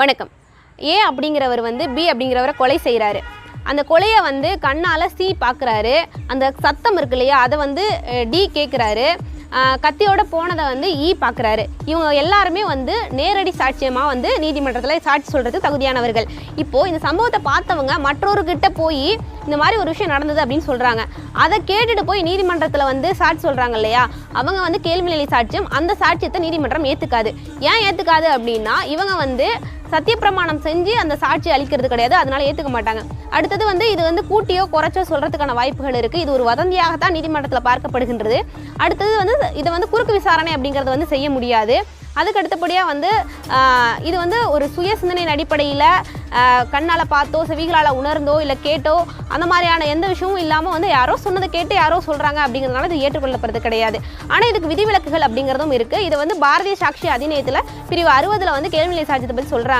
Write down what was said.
வணக்கம். ஏ அப்படிங்கிறவர் வந்து பி அப்படிங்கிறவரை கொலை செய்கிறாரு அந்த கொலையை வந்து கண்ணால் சி பார்க்குறாரு அந்த சத்தம் இருக்கு இல்லையா அதை வந்து டி கேட்குறாரு கத்தியோட போனதை வந்து e இ பார்க்குறாரு இவங்க எல்லாருமே வந்து நேரடி சாட்சியமாக வந்து நீதிமன்றத்தில் சாட்சி சொல்கிறதுக்கு தகுதியானவர்கள். இப்போது இந்த சம்பவத்தை பார்த்தவங்க மற்றொருக்கிட்ட போய் இந்த மாதிரி ஒரு விஷயம் நடந்தது அப்படின்னு சொல்கிறாங்க அதை கேட்டுட்டு போய் நீதிமன்றத்தில் வந்து சாட்சி சொல்கிறாங்க இல்லையா? அவங்க வந்து கேள்வி நிலை சாட்சியம் அந்த சாட்சியத்தை நீதிமன்றம் ஏற்றுக்காது ஏன் ஏற்றுக்காது அப்படின்னா இவங்க வந்து சத்தியப்பிரமாணம் செஞ்சு அந்த சாட்சி அளிக்கிறது கிடையாது அதனால ஏற்றுக்க மாட்டாங்க. அடுத்தது வந்து இது வந்து கூட்டியோ குறைச்சோ சொல்கிறதுக்கான வாய்ப்புகள் இருக்குது இது ஒரு வதந்தியாக தான் நீதிமன்றத்தில் பார்க்கப்படுகின்றது. அடுத்தது வந்து இதை வந்து குறுக்கு விசாரணை அப்படிங்கிறது வந்து செய்ய முடியாது. அதுக்கு அடுத்தபடியாக வந்து இது வந்து ஒரு சுய சிந்தனையின் அடிப்படையில் கண்ணால் பார்த்தோ செவிகளால் உணர்ந்தோ இல்லை கேட்டோ அந்த மாதிரியான எந்த விஷயமும் இல்லாமல் வந்து யாரோ சொன்னதை கேட்டு யாரோ சொல்கிறாங்க அப்படிங்கிறதுனால இது ஏற்றுக்கொள்ளப்படுறது கிடையாது. ஆனால் இதுக்கு விதிவிலக்குகள் அப்படிங்கிறதும் இருக்குது இது வந்து பாரதிய சாட்சி அதிநயத்தில் பிரிவு அறுபதில் வந்து கேள்வி நிலை சாட்சியத்தை பற்றி சொல்கிறாங்க